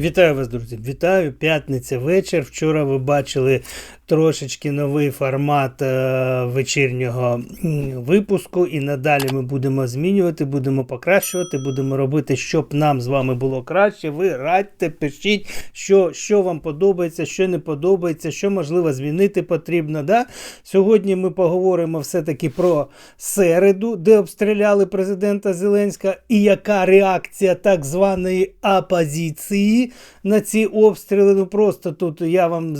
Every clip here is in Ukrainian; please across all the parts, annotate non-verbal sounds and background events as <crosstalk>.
Вітаю вас, друзі! Вітаю! П'ятниця вечір. Вчора ви бачили трошечки новий формат е, вечірнього випуску, і надалі ми будемо змінювати, будемо покращувати, будемо робити, щоб нам з вами було краще. Ви радьте, пишіть, що, що вам подобається, що не подобається, що можливо змінити потрібно. Да? Сьогодні ми поговоримо все-таки про середу, де обстріляли президента Зеленського, і яка реакція так званої опозиції на ці обстріли. Ну просто тут я вам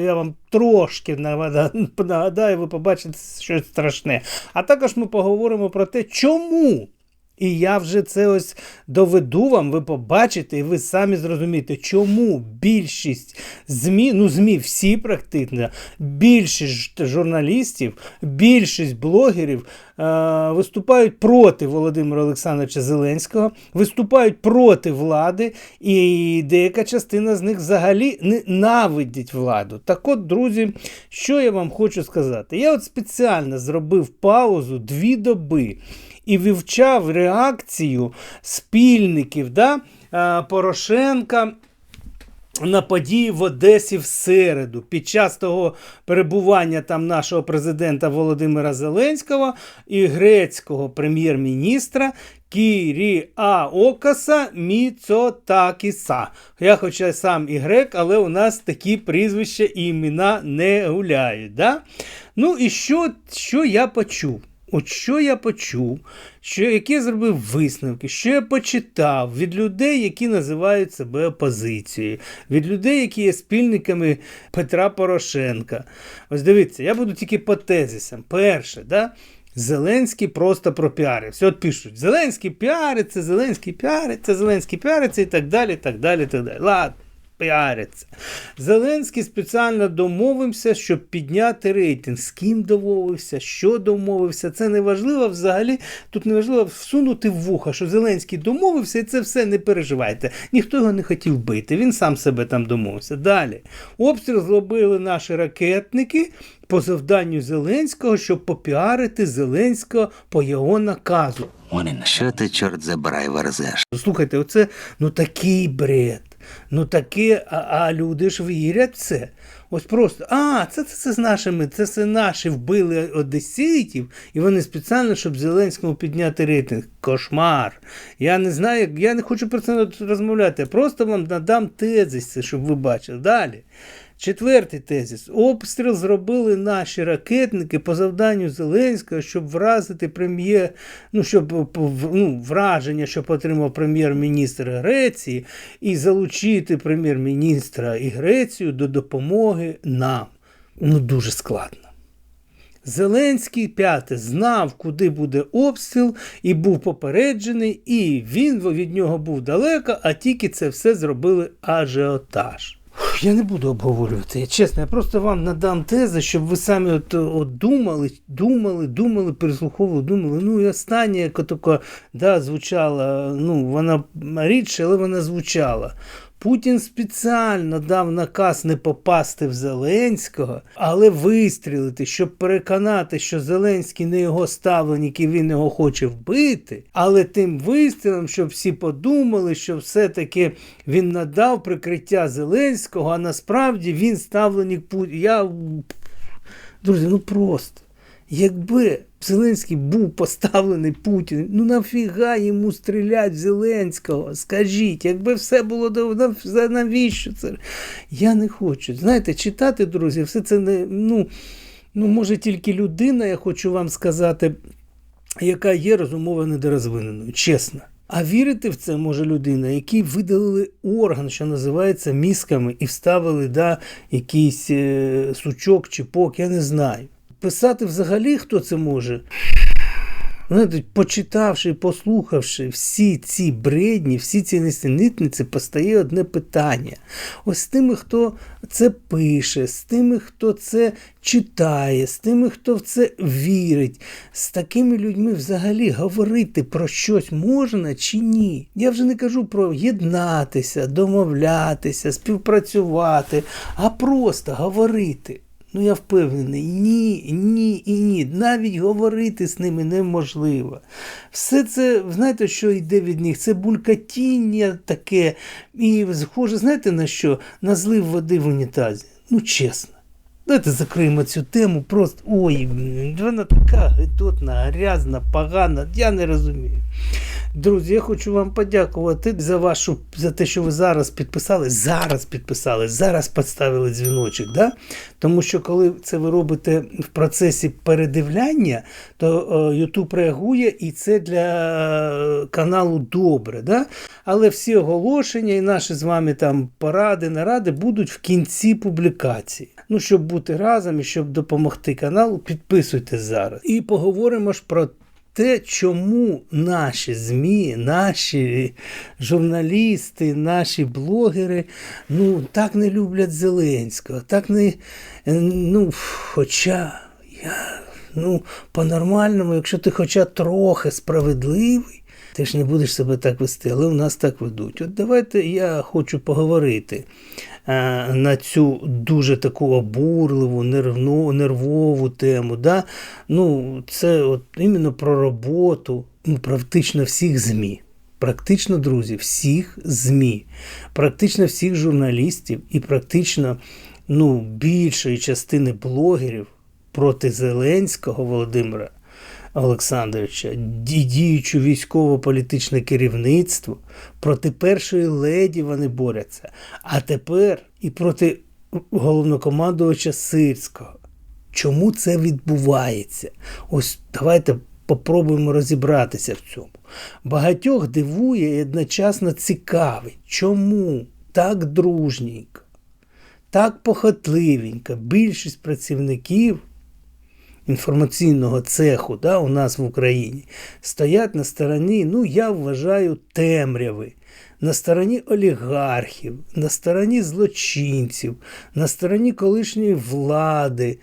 я вам трошки нагадаю, ви побачите щось страшне. А також ми поговоримо про те, чому. І я вже це ось доведу вам, ви побачите, і ви самі зрозумієте, чому більшість ЗМІ, ну ЗМІ всі практично, більшість журналістів, більшість блогерів е, виступають проти Володимира Олександровича Зеленського, виступають проти влади, і деяка частина з них взагалі ненавидять владу. Так от, друзі, що я вам хочу сказати? Я от спеціально зробив паузу дві доби і вивчав реакцію спільників да, Порошенка. На події в Одесі в середу під час того перебування там нашого президента Володимира Зеленського і грецького прем'єр-міністра Кіріаокаса Міцотакіса. Я хоча сам і грек, але у нас такі прізвища і імена не гуляють. Да? Ну і що, що я почув? От що я почув, що які я зробив висновки, що я почитав від людей, які називають себе опозицією, від людей, які є спільниками Петра Порошенка. Ось дивіться, я буду тільки по тезисам. Перше, да? Зеленський просто пропіарився. От пишуть: Зеленський піариться, Зеленський піариться, Зеленський піариться і так далі. так далі, так далі. Ладно. Піариться. Зеленський спеціально домовився, щоб підняти рейтинг. З ким домовився, що домовився. Це не важливо взагалі. Тут не важливо всунути в вуха, що Зеленський домовився, і це все не переживайте. Ніхто його не хотів бити. Він сам себе там домовився. Далі. Обстріл зробили наші ракетники по завданню Зеленського, щоб попіарити Зеленського по його наказу. Що ти, чорт забирай, верзеш? Слухайте, оце ну такий бред. Ну таке, а, а люди ж вірять в це. Ось просто, а, це, це, це з нашими, це, це наші вбили одеситів, і вони спеціально, щоб Зеленському підняти рейтинг. Кошмар. Я не знаю, я не хочу про це розмовляти. Я просто вам надам тези, щоб ви бачили. Далі. Четвертий тезис. Обстріл зробили наші ракетники по завданню Зеленського, щоб вразити прем'єр, ну, щоб ну, враження, щоб отримав прем'єр-міністр Греції, і залучити прем'єр-міністра і Грецію до допомоги нам. Ну, дуже складно. Зеленський п'яте знав, куди буде обстріл, і був попереджений, і він від нього був далеко, а тільки це все зробили ажіотаж. Я не буду обговорювати, я чесно, я просто вам надам тези, щоб ви самі от, от думали, думали, думали, переслуховували, думали. Ну і остання, яка така да, звучала, ну, вона рідше, але вона звучала. Путін спеціально дав наказ не попасти в Зеленського, але вистрілити, щоб переконати, що Зеленський не його ставленник і він його хоче вбити. Але тим вистрілом, щоб всі подумали, що все-таки він надав прикриття Зеленського, а насправді він ставленник Путіна. Я... Друзі, ну просто. Якби Зеленський був поставлений Путіним, ну нафіга йому стріляти в Зеленського? Скажіть, якби все було до навіщо це? Я не хочу. Знаєте, читати, друзі, все це не. Ну, ну може тільки людина, я хочу вам сказати, яка є розумово недорозвиненою, чесно. А вірити в це може людина, якій видалили орган, що називається мізками, і вставили да, якийсь е, сучок, чіпок, я не знаю. Писати взагалі хто це може? Знаєте, почитавши, послухавши всі ці бредні, всі ці несенітниці, постає одне питання. Ось з тими, хто це пише, з тими, хто це читає, з тими, хто в це вірить, з такими людьми взагалі говорити про щось можна чи ні. Я вже не кажу про єднатися, домовлятися, співпрацювати, а просто говорити. Ну я впевнений, ні, ні і ні. Навіть говорити з ними неможливо. Все це, знаєте, що йде від них? Це булькатіння таке. І схоже, знаєте на що? На злив води в унітазі. Ну, чесно. Давайте закриємо цю тему. Просто ой, вона така гидотна, грязна, погана. Я не розумію. Друзі, я хочу вам подякувати за вашу за те, що ви зараз підписали. Зараз підписали, зараз поставили дзвіночок. Да? Тому що коли це ви робите в процесі передивляння, то е, YouTube реагує і це для каналу добре. Да? Але всі оголошення і наші з вами там поради, наради будуть в кінці публікації. Ну, щоб бути разом і щоб допомогти каналу, підписуйтесь зараз. І поговоримо ж про те, чому наші ЗМІ, наші журналісти, наші блогери ну, так не люблять Зеленського, так не. Ну, хоча я ну, по-нормальному, якщо ти хоча трохи справедливий, ти ж не будеш себе так вести, але у нас так ведуть. От давайте я хочу поговорити на цю дуже таку обурливу, нервну, нервову тему. Да? Ну, це от іменно про роботу ну, практично всіх ЗМІ. Практично, друзі, всіх ЗМІ, практично всіх журналістів і практично ну, більшої частини блогерів проти Зеленського Володимира Олександровича, діючу військово-політичне керівництво, проти першої леді вони борються, а тепер і проти головнокомандувача Сирського. Чому це відбувається? Ось давайте попробуємо розібратися в цьому. Багатьох дивує і одночасно цікавить, чому так дружненько, так похотливенько більшість працівників інформаційного цеху да, у нас в Україні стоять на стороні, ну я вважаю, темряви, на стороні олігархів, на стороні злочинців, на стороні колишньої влади,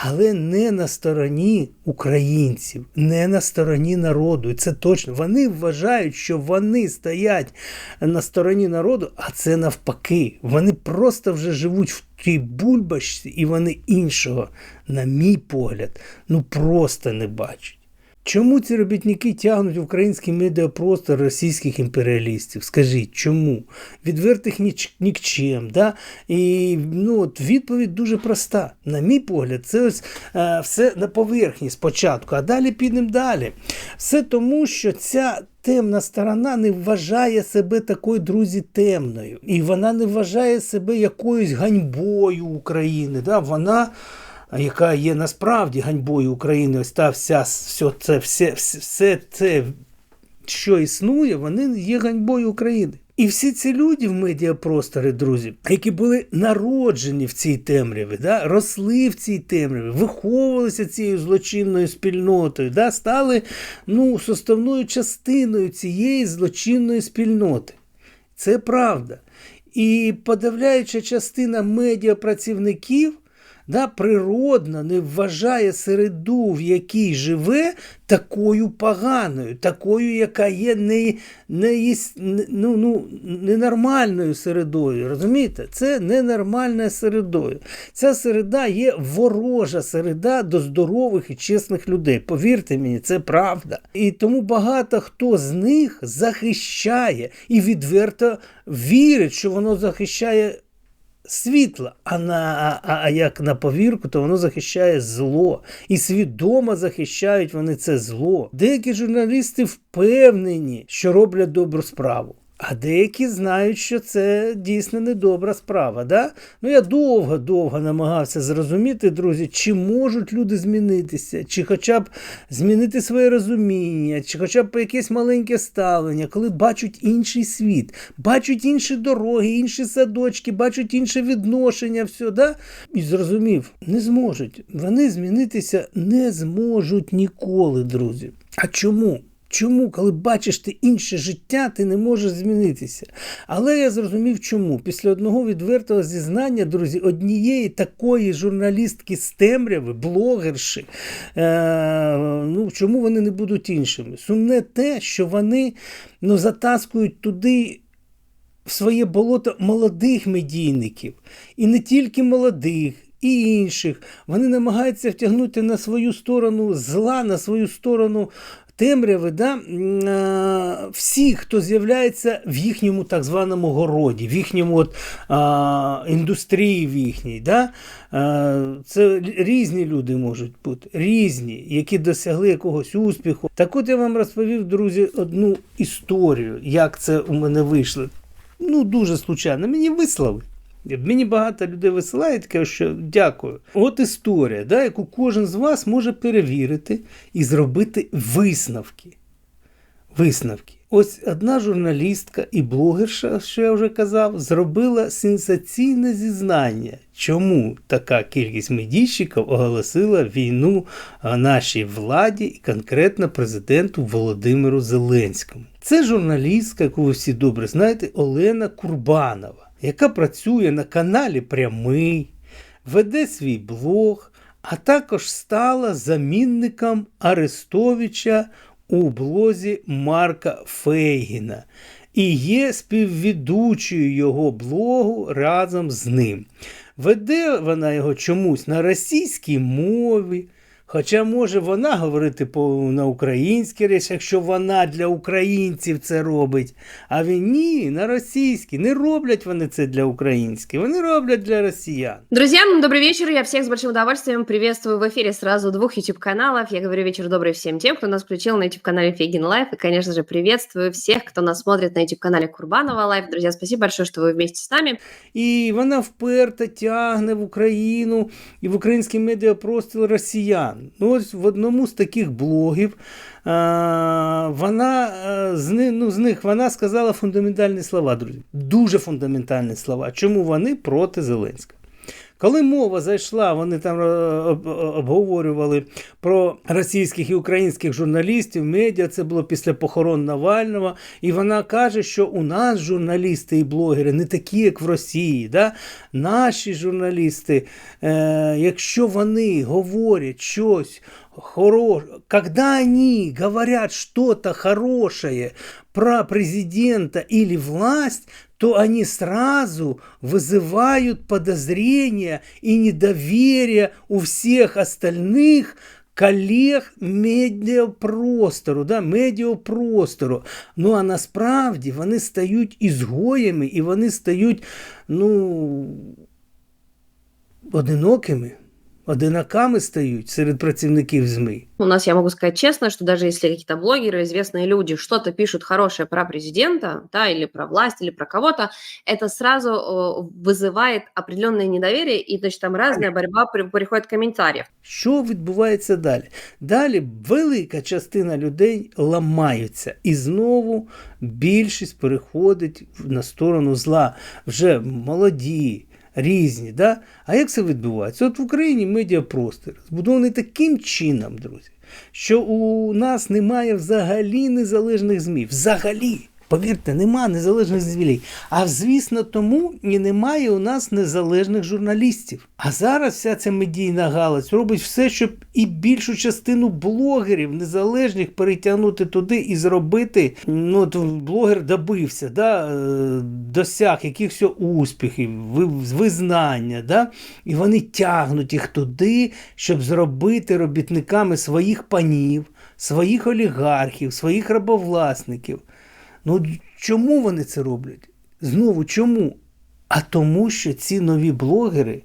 але не на стороні українців, не на стороні народу. І це точно. Вони вважають, що вони стоять на стороні народу, а це навпаки. Вони просто вже живуть в тій бульбашці, і вони іншого, на мій погляд, ну просто не бачать. Чому ці робітники тягнуть в український медіапростор російських імперіалістів? Скажіть, чому? Відвертих ніч, нікчем. Да? І ну, от відповідь дуже проста. На мій погляд, це ось е, все на поверхні спочатку, а далі підемо далі. Все тому, що ця темна сторона не вважає себе такою, друзі, темною. І вона не вважає себе якоюсь ганьбою України. Да? Вона яка є насправді ганьбою України, ось та вся все це, все, все, це, що існує, вони є ганьбою України. І всі ці люди в медіапросторі, друзі, які були народжені в цій темряві, да, росли в цій темряві, виховувалися цією злочинною спільнотою, да, стали ну, составною частиною цієї злочинної спільноти. Це правда. І подавляюча частина медіапрацівників да, природно не вважає середу, в якій живе, такою поганою, такою, яка є не, не, ну, ну, ненормальною середою. Розумієте? Це ненормальна середою. Ця середа є ворожа середа до здорових і чесних людей. Повірте мені, це правда. І тому багато хто з них захищає і відверто вірить, що воно захищає світла, а, на, а, а як на повірку, то воно захищає зло. І свідомо захищають вони це зло. Деякі журналісти впевнені, що роблять добру справу. А деякі знають, що це дійсно недобра справа. Да? Ну я довго-довго намагався зрозуміти, друзі, чи можуть люди змінитися, чи хоча б змінити своє розуміння, чи хоча б якесь маленьке ставлення, коли бачать інший світ, бачать інші дороги, інші садочки, бачать інше відношення, все, да? і зрозумів, не зможуть. Вони змінитися не зможуть ніколи, друзі. А чому? Чому, коли бачиш ти інше життя, ти не можеш змінитися? Але я зрозумів, чому. Після одного відвертого зізнання, друзі, однієї такої журналістки з темряви, блогерші, е, ну, чому вони не будуть іншими? Сумне те, що вони ну, затаскують туди в своє болото молодих медійників. І не тільки молодих, і інших. Вони намагаються втягнути на свою сторону зла, на свою сторону темряви, да, всі, хто з'являється в їхньому так званому городі, в їхньому от, а, індустрії в їхній. Да? А, це різні люди можуть бути, різні, які досягли якогось успіху. Так от я вам розповів, друзі, одну історію, як це у мене вийшло. Ну, дуже случайно. Мені вислали. Мені багато людей висилають, кажуть, що дякую. От історія, да, яку кожен з вас може перевірити і зробити висновки. Висновки. Ось одна журналістка і блогерша, що я вже казав, зробила сенсаційне зізнання, чому така кількість медійщиків оголосила війну нашій владі і конкретно президенту Володимиру Зеленському. Це журналістка, яку ви всі добре знаєте, Олена Курбанова, яка працює на каналі Прямий, веде свій блог, а також стала замінником Арестовича у блозі Марка Фейгіна і є співведучою його блогу разом з ним. Веде вона його чомусь на російській мові. Хоча може вона говорити по, на українській речі, якщо вона для українців це робить. А він ні, на російській. Не роблять вони це для українських, вони роблять для росіян. Друзья, ну, добрый вечер. Я всех с большим удовольствием приветствую в эфире сразу двух YouTube-каналов. Я говорю вечер добрый всем тем, кто нас включил на YouTube-канале Фейгин Лайф. И, конечно же, приветствую всех, кто нас смотрит на YouTube-канале Курбанова Лайф. Друзья, спасибо большое, что вы вместе с нами. І вона вперто тягне в Україну і в український медіапростір росіян. Ну, ось в одному з таких блогів а, вона а, з, ну, з них вона сказала фундаментальні слова, друзі. Дуже фундаментальні слова. Чому вони проти Зеленського? Коли мова зайшла, вони там е, обговорювали про російських і українських журналістів, медіа, це було після похорон Навального, і вона каже, що у нас журналісти і блогери не такі, як в Росії. Да? Наші журналісти, е, якщо вони говорять щось хорошее, когда они говорят что-то хорошее про президента или власть, то они сразу вызывают подозрения и недоверие у всех остальных колег медіапростору, да, медіапростору. Ну а насправді вони стають ізгоями і вони стають, ну, одинокими, одинаками стають серед працівників ЗМІ. У нас, я могу сказать честно, что даже если какие-то блогеры, известные люди что-то пишут хорошее про президента, да, или про власть, или про кого-то, это сразу э, вызывает определенное недоверие, и, значит, там разная борьба при- приходит комментариев. Що відбувається далі? Далі велика частина людей ламаються, і знову більшість переходить в- на сторону зла. Вже молоді, різні. Да? А як це відбувається? От в Україні медіапростір збудований таким чином, друзі, що у нас немає взагалі незалежних ЗМІ. Взагалі. Повірте, нема незалежних ЗМІ. А звісно, тому і немає у нас незалежних журналістів. А зараз вся ця медійна галузь робить все, щоб і більшу частину блогерів незалежних перетягнути туди і зробити. Ну, от блогер добився, да, е, досяг якихось успіхів, визнання. Да? І вони тягнуть їх туди, щоб зробити робітниками своїх панів, своїх олігархів, своїх рабовласників. Ну чому вони це роблять? Знову чому? А тому, що ці нові блогери,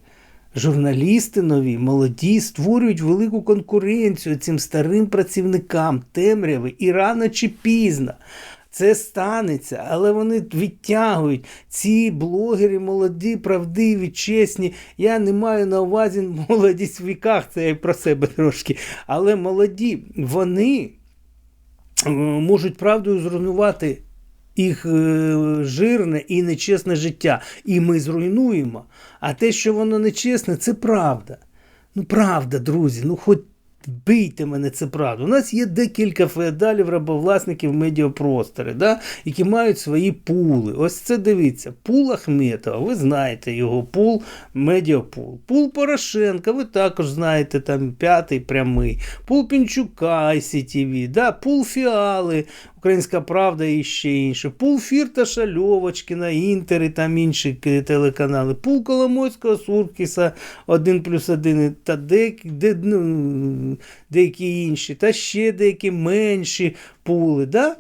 журналісти нові, молоді, створюють велику конкуренцію цим старим працівникам темряви і рано чи пізно. Це станеться, але вони відтягують ці блогери молоді, правдиві, чесні. Я не маю на увазі <laughs> молодість в віках, це я й про себе трошки. Але молоді, вони можуть правдою зруйнувати їх е, жирне і нечесне життя. І ми зруйнуємо. А те, що воно нечесне, це правда. Ну, правда, друзі, ну хоч бийте мене, це правда. У нас є декілька феодалів, рабовласників в медіапросторі, да, які мають свої пули. Ось це дивіться. Пул Ахметова, ви знаєте його пул, медіапул. Пул Порошенка, ви також знаєте, там п'ятий прямий. Пул Пінчука ICTV, да, пул Фіали, Українська Правда і ще інше. Пул Фірташа, Льовочкіна, Інтер і там інші телеканали. Пул Коломойського, Суркіса, 1 плюс 1 та деякі, де, ну, деякі інші, та ще деякі менші пули. Да?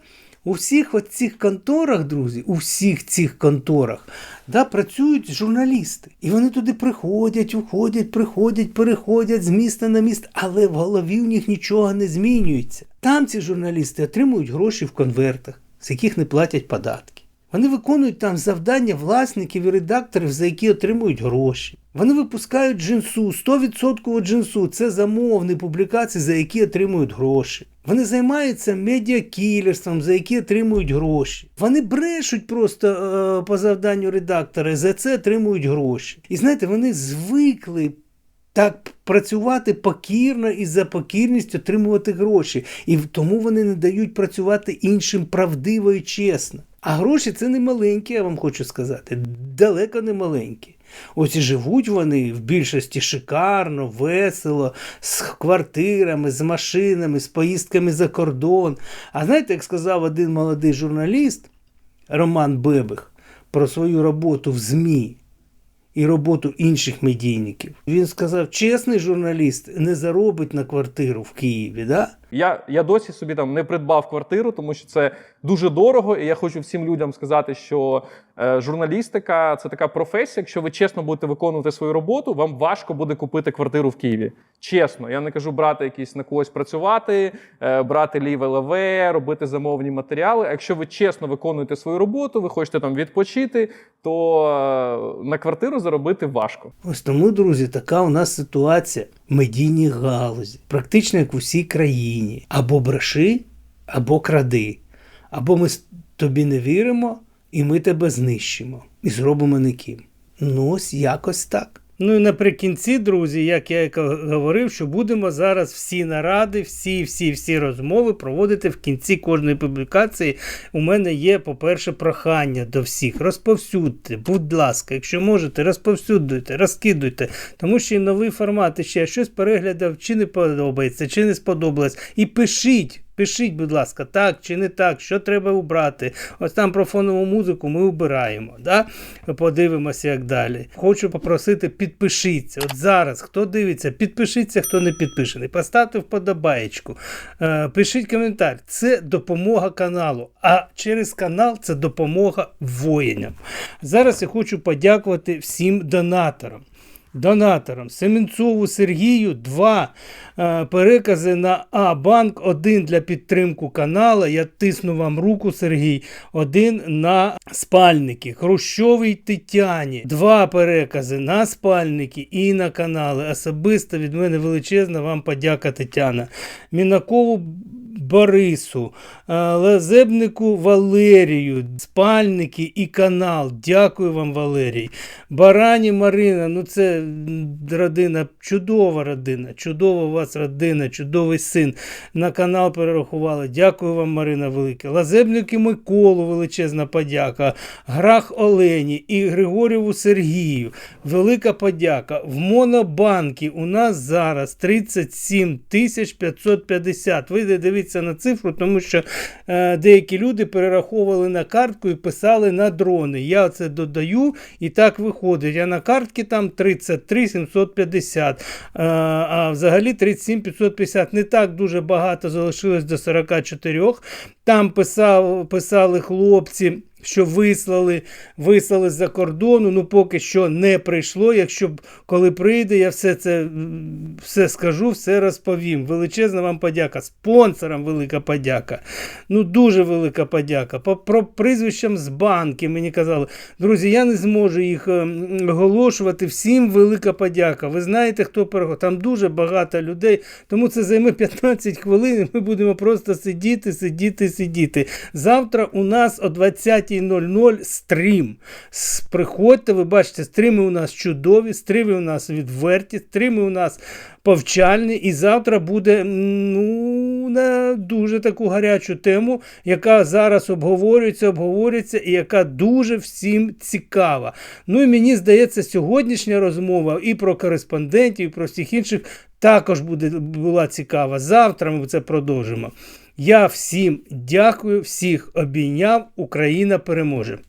У всіх цих конторах, друзі, у всіх цих конторах да, працюють журналісти. І вони туди приходять, уходять, приходять, переходять з міста на місто, але в голові у них нічого не змінюється. Там ці журналісти отримують гроші в конвертах, з яких не платять податки. Вони виконують там завдання власників і редакторів, за які отримують гроші. Вони випускають джинсу, 100% джинсу це замовні публікації, за які отримують гроші. Вони займаються медіакілерством, за які отримують гроші. Вони брешуть просто е, по завданню редактора, і за це отримують гроші. І знаєте, вони звикли так працювати покірно і за покірність отримувати гроші. І тому вони не дають працювати іншим правдиво і чесно. А гроші це не маленькі, я вам хочу сказати. Далеко не маленькі. Ось і живуть вони в більшості шикарно, весело, з квартирами, з машинами, з поїздками за кордон. А знаєте, як сказав один молодий журналіст Роман Бебих про свою роботу в ЗМІ і роботу інших медійників. Він сказав: чесний журналіст не заробить на квартиру в Києві. Да? Я, я досі собі там не придбав квартиру, тому що це дуже дорого. І я хочу всім людям сказати, що е, журналістика це така професія. Якщо ви чесно будете виконувати свою роботу, вам важко буде купити квартиру в Києві. Чесно, я не кажу брати якісь на когось працювати, е, брати ліве леве, робити замовні матеріали. Якщо ви чесно виконуєте свою роботу, ви хочете там відпочити, то е, на квартиру заробити важко. Ось тому, друзі, така у нас ситуація медійній галузі, практично як в усій країні. Або бреши, або кради. Або ми тобі не віримо, і ми тебе знищимо. І зробимо ніким. Ну, ось якось так. Ну і наприкінці, друзі, як я говорив, що будемо зараз всі наради, всі, всі, всі розмови проводити в кінці кожної публікації. У мене є, по-перше, прохання до всіх. Розповсюдьте, будь ласка, якщо можете, розповсюдуйте, розкидуйте, тому що і новий формат і ще щось переглядав, чи не подобається, чи не сподобалось. І пишіть. Пишіть, будь ласка, так чи не так, що треба убрати. Ось там про фонову музику ми убираємо. Да? Подивимося, як далі. Хочу попросити, підпишіться. От зараз, хто дивиться, підпишіться, хто не підпишений. Поставте вподобаєчку. Е, пишіть коментар. Це допомога каналу. А через канал це допомога воїнам. Зараз я хочу подякувати всім донаторам донаторам Семенцову Сергію два е, перекази на А-банк, один для підтримку канала. Я тисну вам руку, Сергій, один на спальники. Хрущовій Тетяні. Два перекази на спальники і на канали. Особисто від мене величезна вам подяка, Тетяна. Мінакову Борису, е, Лазебнику Валерію, спальники і канал. Дякую вам, Валерій. Барані Марина, ну це родина, чудова родина, чудова у вас родина, чудовий син. На канал перерахували. Дякую вам, Марина Велике. Лазебники Миколу, величезна подяка. Грах Олені і Григорєву Сергію. Велика подяка. В Монобанкі у нас зараз 37 550. Ви не дивіться на цифру, тому що е, деякі люди перераховували на картку і писали на дрони. Я це додаю і так виходить. А на картки там 33 750, е, а взагалі 37 550. Не так дуже багато залишилось до 44. Там писав, писали хлопці. Що вислали, вислали з-за кордону, ну поки що не прийшло. Якщо коли прийде, я все це все скажу, все розповім. Величезна вам подяка. Спонсорам велика подяка. Ну дуже велика подяка. По про прізвищам з банки мені казали, друзі, я не зможу їх ем, оголошувати. Всім велика подяка. Ви знаєте, хто переходить? Там дуже багато людей, тому це займе 15 хвилин. Ми будемо просто сидіти, сидіти, сидіти. Завтра у нас о 20.00 стрім. Приходьте, ви бачите, стріми у нас чудові, стріми у нас відверті, стріми у нас повчальні. І завтра буде ну, на дуже таку гарячу тему, яка зараз обговорюється, обговорюється і яка дуже всім цікава. Ну і мені здається, сьогоднішня розмова і про кореспондентів, і про всіх інших також буде, була цікава. Завтра ми це продовжимо. Я всім дякую, всіх обійняв. Україна переможе.